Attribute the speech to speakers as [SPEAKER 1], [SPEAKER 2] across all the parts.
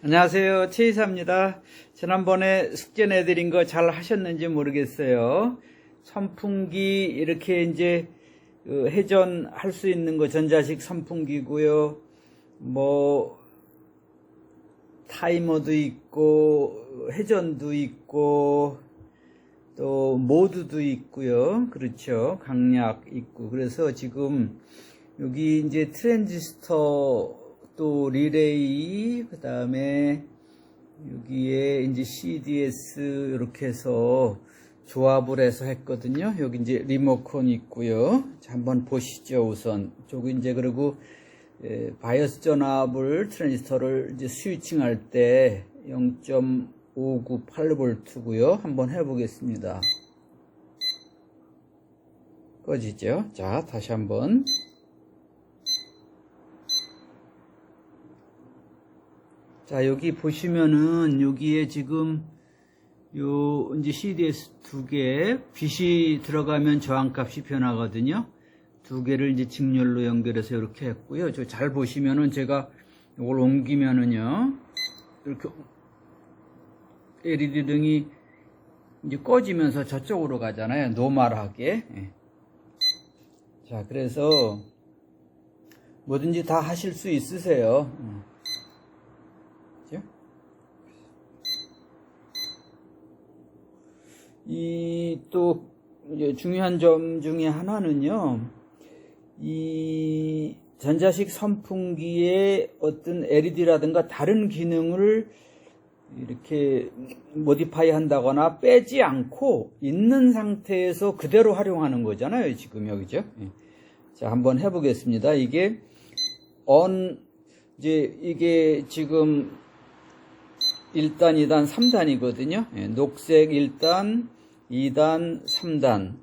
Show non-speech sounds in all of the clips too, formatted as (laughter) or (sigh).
[SPEAKER 1] 안녕하세요. 최이사입니다. 지난번에 숙제 내드린 거 잘 하셨는지 모르겠어요. 선풍기 이렇게 이제 그 회전할 수 있는 거 전자식 선풍기고요. 뭐 타이머도 있고 회전도 있고 또 모드도 있고요. 그렇죠. 강약 있고 그래서 지금 여기 이제 트랜지스터 또 리레이 그 다음에 여기에 이제 CDS 이렇게 해서 조합을 해서 했거든요. 여기 이제 리모컨 있고요. 자, 한번 보시죠. 우선 저기 이제 그리고 에, 바이오스 전압을 트랜지스터를 이제 스위칭 할 때 0.598V고요. 한번 해보겠습니다. 꺼지죠. 자, 다시 한번. 자, 여기 보시면은 여기에 지금 요 이제 CDS 두 개, 빛이 들어가면 저항값이 변하거든요. 두 개를 이제 직렬로 연결해서 이렇게 했고요. 저 잘 보시면은 제가 이걸 옮기면은요. 이렇게 LED 등이 이제 꺼지면서 저쪽으로 가잖아요. 노멀하게. 예. 자, 그래서 뭐든지 다 하실 수 있으세요. 음. 그죠? 이 또 중요한 점 중에 하나는요. 이 전자식 선풍기의 어떤 LED라든가 다른 기능을 이렇게 모디파이 한다거나 빼지 않고 있는 상태에서 그대로 활용하는 거잖아요. 지금 여기죠. 예. 자, 한번 해보겠습니다. 이게 on 이제 이게 지금 1단, 2단, 3단이거든요. 예, 녹색 1단, 2단, 3단.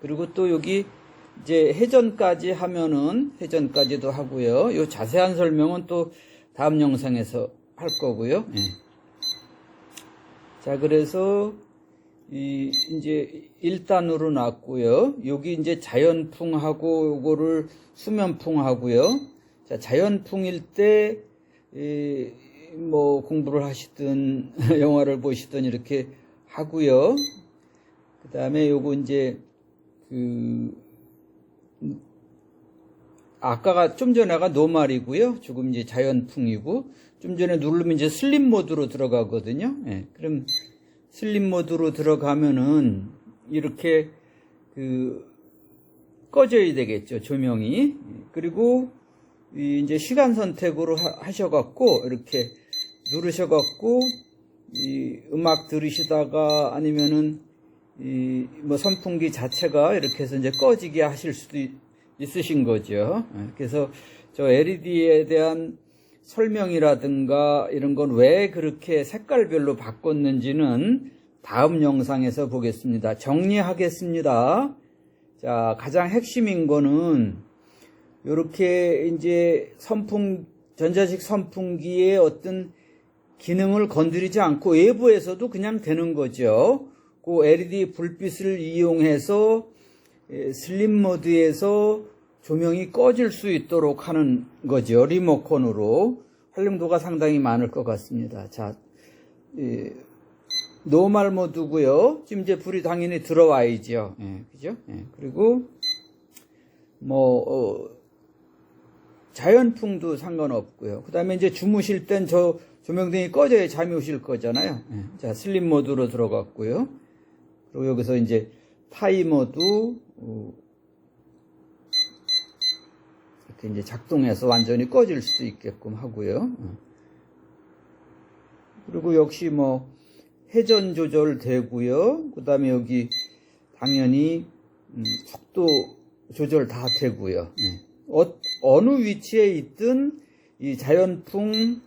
[SPEAKER 1] 그리고 또 여기 이제 회전까지 하면은 회전까지도 하고요. 요 자세한 설명은 또 다음 영상에서 할 거고요. 예. 자, 그래서 이 이제 1단으로 놨고요. 여기 이제 자연풍하고 요거를 수면풍하고요. 자, 자연풍일 때, 이, 뭐, 공부를 하시든, (laughs) 영화를 보시든 이렇게 하고요. 그 다음에 요거 이제, 그, 아까가 좀 전에가 노말이고요. 조금 이제 자연풍이고, 좀 전에 누르면 이제 슬립 모드로 들어가거든요. 예, 그럼 슬립 모드로 들어가면은, 이렇게, 그, 꺼져야 되겠죠. 조명이. 그리고, 이 이제 시간 선택으로 하, 셔갖고 이렇게 누르셔갖고 이 음악 들으시다가 아니면은 이 뭐 선풍기 자체가 이렇게 해서 이제 꺼지게 하실 수도 있, 있으신 거죠. 예, 그래서 저 LED에 대한 설명이라든가 이런 건 왜 그렇게 색깔별로 바꿨는지는 다음 영상에서 보겠습니다. 정리하겠습니다. 자, 가장 핵심인 거는 요렇게 이제 선풍 전자식 선풍기의 어떤 기능을 건드리지 않고 외부에서도 그냥 되는 거죠. 그 LED 불빛을 이용해서 에, 슬림 모드에서 조명이 꺼질 수 있도록 하는 거죠. 리모컨으로 활용도가 상당히 많을 것 같습니다. 자, 예, 노멀 모드고요. 지금 이제 불이 당연히 들어와야죠. 예, 그죠? 예, 그리고 뭐 어, 자연풍도 상관없고요. 그 다음에 이제 주무실 땐 저 조명등이 꺼져야 잠이 오실 거잖아요. 예. 자, 슬립 모드로 들어갔고요. 그리고 여기서 이제 타이머도 어, 이렇게 이제 작동해서 완전히 꺼질 수도 있게끔 하고요. 어. 그리고 역시 뭐 회전 조절 되고요. 그 다음에 여기 당연히 음, 속도 조절 다 되고요. 예. 어, 어느 위치에 있든 이 자연풍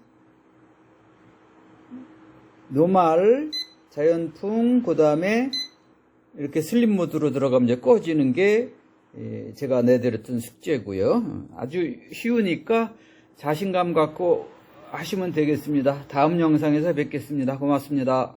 [SPEAKER 1] 노말 자연풍 그 다음에 이렇게 슬립 모드로 들어가면 이제 꺼지는 게 예, 제가 내드렸던 숙제고요. 아주 쉬우니까 자신감 갖고 하시면 되겠습니다. 다음 영상에서 뵙겠습니다. 고맙습니다.